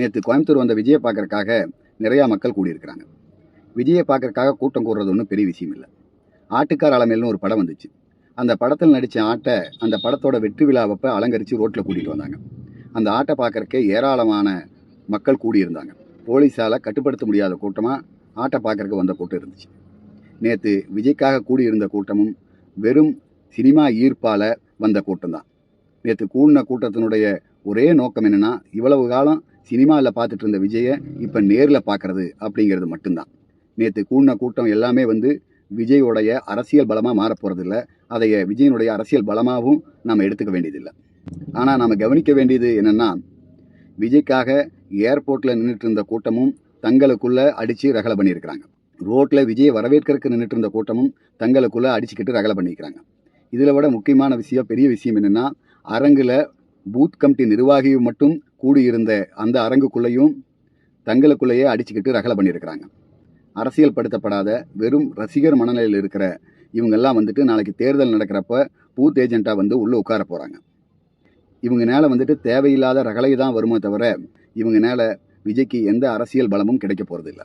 நேற்று கோயம்புத்தூர் வந்த விஜயை பார்க்கறக்காக நிறையா மக்கள் கூடியிருக்கிறாங்க. விஜயை பார்க்கறக்காக கூட்டம் கூடுறது ஒன்றும் பெரிய விஷயம் இல்லை. ஆட்டுக்கார் அலமேல்னு ஒரு படம் வந்துச்சு. அந்த படத்தில் நடித்த ஆட்டை அந்த படத்தோட வெற்றி விழாவப்போ அலங்கரித்து ரோட்டில் கூட்டிகிட்டு வந்தாங்க. அந்த ஆட்டை பார்க்கறக்கே ஏராளமான மக்கள் கூடியிருந்தாங்க. போலீஸால் கட்டுப்படுத்த முடியாத கூட்டமாக ஆட்டை பார்க்கறக்கு வந்த கூட்டம் இருந்துச்சு. நேற்று விஜய்க்காக கூடியிருந்த கூட்டமும் வெறும் சினிமா ஈர்ப்பால் வந்த கூட்டம்தான். நேற்று கூடின கூட்டத்தினுடைய ஒரே நோக்கம் என்னென்னா இவ்வளவு காலம் சினிமாவில் பார்த்துட்டு இருந்த விஜயை இப்போ நேரில் பார்க்குறது அப்படிங்கிறது மட்டும்தான். நேற்று கூடின கூட்டம் எல்லாமே வந்து விஜயோடைய அரசியல் பலமாக மாறப்போகிறதில்ல அதைய விஜயனுடைய அரசியல் பலமாகவும் நாம் எடுத்துக்க வேண்டியதில்லை. ஆனால் நாம் கவனிக்க வேண்டியது என்னென்னா விஜய்க்காக ஏர்போர்ட்டில் நின்றுட்டு இருந்த கூட்டமும் தங்களுக்குள்ளே அடித்து ரகலை பண்ணியிருக்கிறாங்க. ரோட்டில் விஜயை வரவேற்கிறதுக்கு நின்றுட்டு இருந்த கூட்டமும் தங்களுக்குள்ளே அடிச்சுக்கிட்டு ரகலை பண்ணியிருக்கிறாங்க. இதில் விட முக்கியமான விஷயம் பெரிய விஷயம் என்னென்னா அரங்கில் பூத் கமிட்டி நிர்வாகியும் மட்டும் கூடியிருந்த அந்த அரங்குக்குள்ளேயும் தங்களுக்குள்ளேயே அடிச்சுக்கிட்டு ரகலை பண்ணியிருக்கிறாங்க. அரசியல் படுத்தப்படாத வெறும் ரசிகர் மனநிலையில் இருக்கிற இவங்கெல்லாம் வந்துட்டு நாளைக்கு தேர்தல் நடக்கிறப்ப பூத் ஏஜெண்ட்டாக வந்து உள்ளே உட்கார போகிறாங்க இவங்க மேலே வந்துட்டு தேவையில்லாத ரகலை தான் வருமே தவிர இவங்க மேலே விஜய்க்கு எந்த அரசியல் பலமும் கிடைக்க போகிறதில்ல